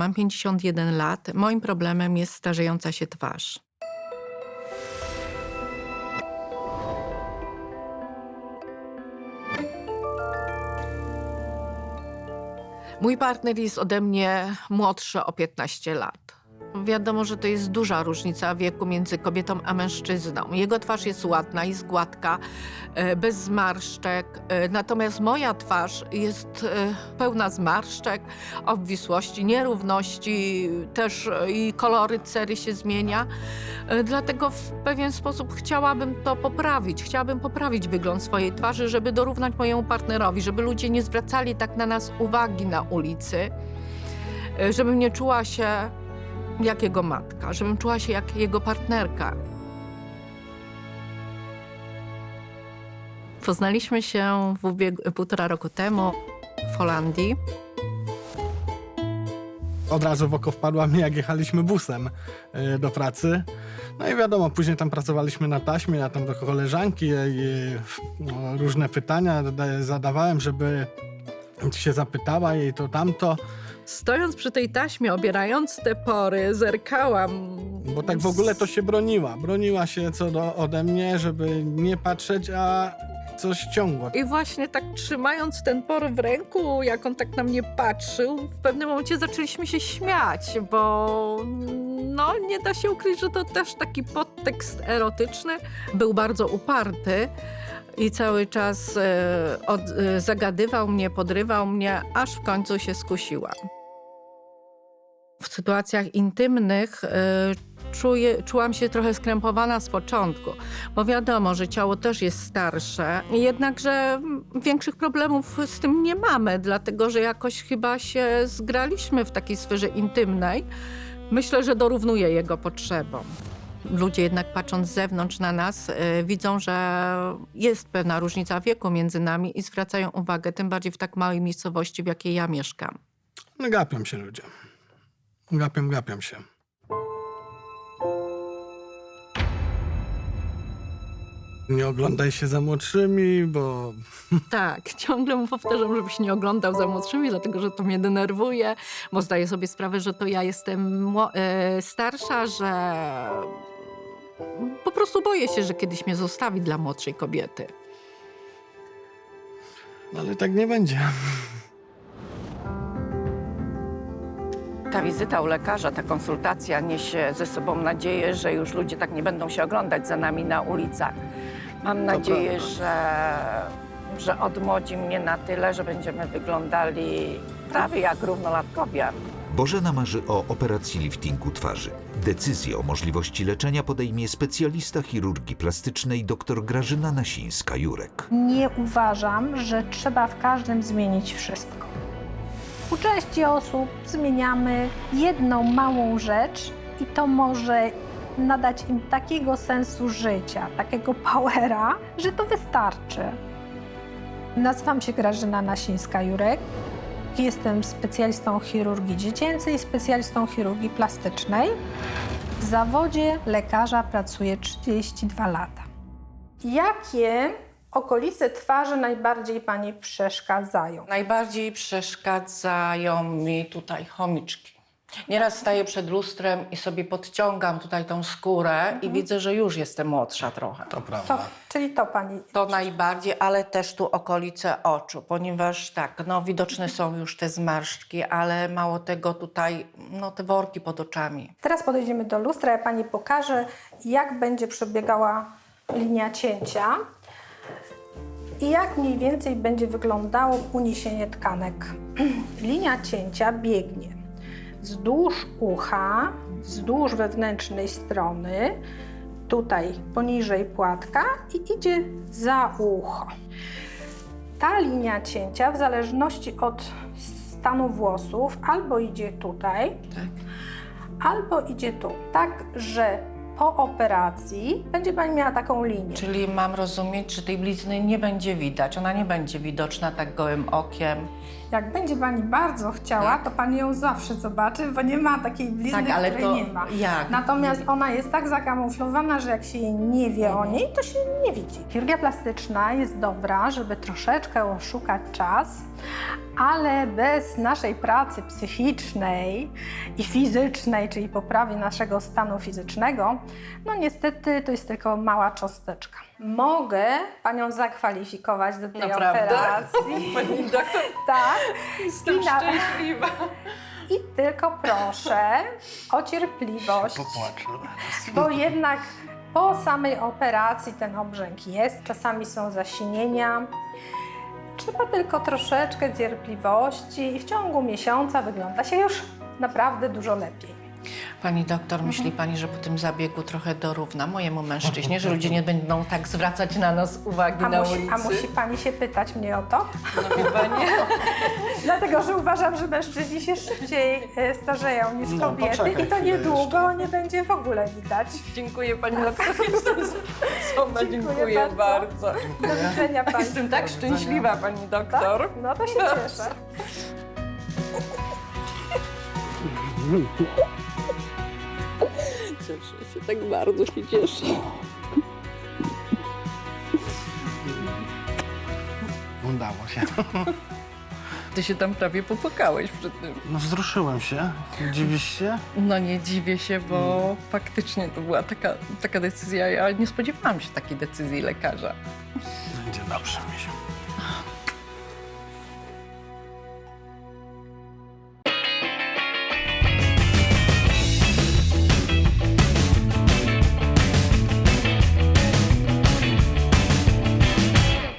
Mam 51 lat. Moim problemem jest starzejąca się twarz. Mój partner jest ode mnie młodszy o 15 lat. Wiadomo, że to jest duża różnica wieku między kobietą a mężczyzną. Jego twarz jest ładna, jest gładka, e, bez zmarszczek, e, natomiast moja twarz jest e, pełna zmarszczek, obwisłości, nierówności, też i kolory cery się zmienia. Dlatego w pewien sposób chciałabym to poprawić. Chciałabym poprawić wygląd swojej twarzy, żeby dorównać mojemu partnerowi, żeby ludzie nie zwracali tak na nas uwagi na ulicy, żebym nie czuła się jak jego matka, żebym czuła się jak jego partnerka. Poznaliśmy się w ubieg- półtora roku temu w Holandii. Od razu w oko wpadła mi, jak jechaliśmy busem y, do pracy. No i wiadomo, później tam pracowaliśmy na taśmie, ja tam do koleżanki jej no, różne pytania da- zadawałem, żeby się zapytała jej to tamto, Stojąc przy tej taśmie, obierając te pory, zerkałam. bo tak w ogóle to się broniła. Broniła się co do ode mnie, żeby nie patrzeć, a coś ciągło. I właśnie tak trzymając ten por w ręku, jak on tak na mnie patrzył, w pewnym momencie zaczęliśmy się śmiać, bo no nie da się ukryć, że to też taki podtekst erotyczny. Był bardzo uparty i cały czas e, od, e, zagadywał mnie, podrywał mnie, aż w końcu się skusiłam. W sytuacjach intymnych e, czuję, czułam się trochę skrępowana z początku, bo wiadomo, że ciało też jest starsze, jednakże większych problemów z tym nie mamy, dlatego że jakoś chyba się zgraliśmy w takiej sferze intymnej. Myślę, że dorównuje jego potrzebom. Ludzie jednak patrząc z zewnątrz na nas, y, widzą, że jest pewna różnica wieku między nami i zwracają uwagę, tym bardziej w tak małej miejscowości, w jakiej ja mieszkam. No gapią się ludzie. Gapią, gapią się. Nie oglądaj się za młodszymi, bo Tak, ciągle mu powtarzam, żebyś nie oglądał za młodszymi, dlatego że to mnie denerwuje, bo zdaję sobie sprawę, że to ja jestem mło- e, starsza, że po prostu boję się, że kiedyś mnie zostawi dla młodszej kobiety. no ale tak nie będzie. Ta wizyta u lekarza, ta konsultacja niesie ze sobą nadzieję, że już ludzie tak nie będą się oglądać za nami na ulicach. Mam nadzieję, prawda. że, że odmłodzi mnie na tyle, że będziemy wyglądali prawie jak równolatkowie. Bożena marzy o operacji liftingu twarzy. Decyzję o możliwości leczenia podejmie specjalista chirurgii plastycznej dr Grażyna Nasińska-Jurek. Nie uważam, że trzeba w każdym zmienić wszystko. U części osób zmieniamy jedną małą rzecz i to może nadać im takiego sensu życia, takiego powera, że to wystarczy. Nazywam się Grażyna Nasińska-Jurek. Jestem specjalistą chirurgii dziecięcej i specjalistą chirurgii plastycznej. W zawodzie lekarza pracuję 32 lata. Jakie okolice twarzy najbardziej Pani przeszkadzają? Najbardziej przeszkadzają mi tutaj chomiczki. Nieraz staję przed lustrem i sobie podciągam tutaj tą skórę i widzę, że już jestem młodsza trochę. To To, prawda. czyli to Pani. To najbardziej, ale też tu okolice oczu, ponieważ tak, no widoczne są już te zmarszczki, ale mało tego tutaj, no te worki pod oczami. Teraz podejdziemy do lustra, ja Pani pokażę, jak będzie przebiegała linia cięcia i jak mniej więcej będzie wyglądało uniesienie tkanek. Linia cięcia biegnie wzdłuż ucha, wzdłuż wewnętrznej strony, tutaj poniżej płatka i idzie za ucho. Ta linia cięcia, w zależności od stanu włosów, albo idzie tutaj, Tak. albo idzie tu. Tak, że po operacji będzie Pani miała taką linię. Czyli mam rozumieć, że tej blizny nie będzie widać, ona nie będzie widoczna tak gołym okiem. Jak będzie Pani bardzo chciała, Tak. to Pani ją zawsze zobaczy, bo nie ma takiej blizny, Tak, ale której to nie ma. jak? Natomiast ona jest tak zakamuflowana, że jak się jej nie wie o niej, to się nie widzi. Chirurgia plastyczna jest dobra, żeby troszeczkę oszukać czas, ale bez naszej pracy psychicznej i fizycznej, czyli poprawy naszego stanu fizycznego, no niestety to jest tylko mała cząsteczka. Mogę Panią zakwalifikować do tej Naprawdę? operacji. Pani doktor, Tak. jestem I na- szczęśliwa. I tylko proszę o cierpliwość. Popłaczę. Bo jednak po samej operacji ten obrzęk jest, czasami są zasinienia. Trzeba tylko troszeczkę cierpliwości i w ciągu miesiąca wygląda się już naprawdę dużo lepiej. Pani doktor, myśli pani, że po tym zabiegu trochę dorówna mojemu mężczyźnie, że ludzie nie będą tak zwracać na nas uwagi A na musi, ulicy? a musi pani się pytać mnie o to? No wie pani? Dlatego, że uważam, że mężczyźni się szybciej e, starzeją niż No, kobiety poczekaj i to chwilę niedługo nie będzie w ogóle widać. Dziękuję pani doktor. Jestem sama, Dziękuję dziękuję bardzo. bardzo. Do widzenia Państwu. Jestem tak szczęśliwa pani doktor. No to się cieszę. Się, tak bardzo się cieszę. Udało się. Ty się tam prawie popłakałeś przy tym. No wzruszyłem się. Dziwisz się? No nie dziwię się, bo faktycznie to była taka, taka decyzja. Ja nie spodziewałam się takiej decyzji lekarza. Będzie dobrze, misiu.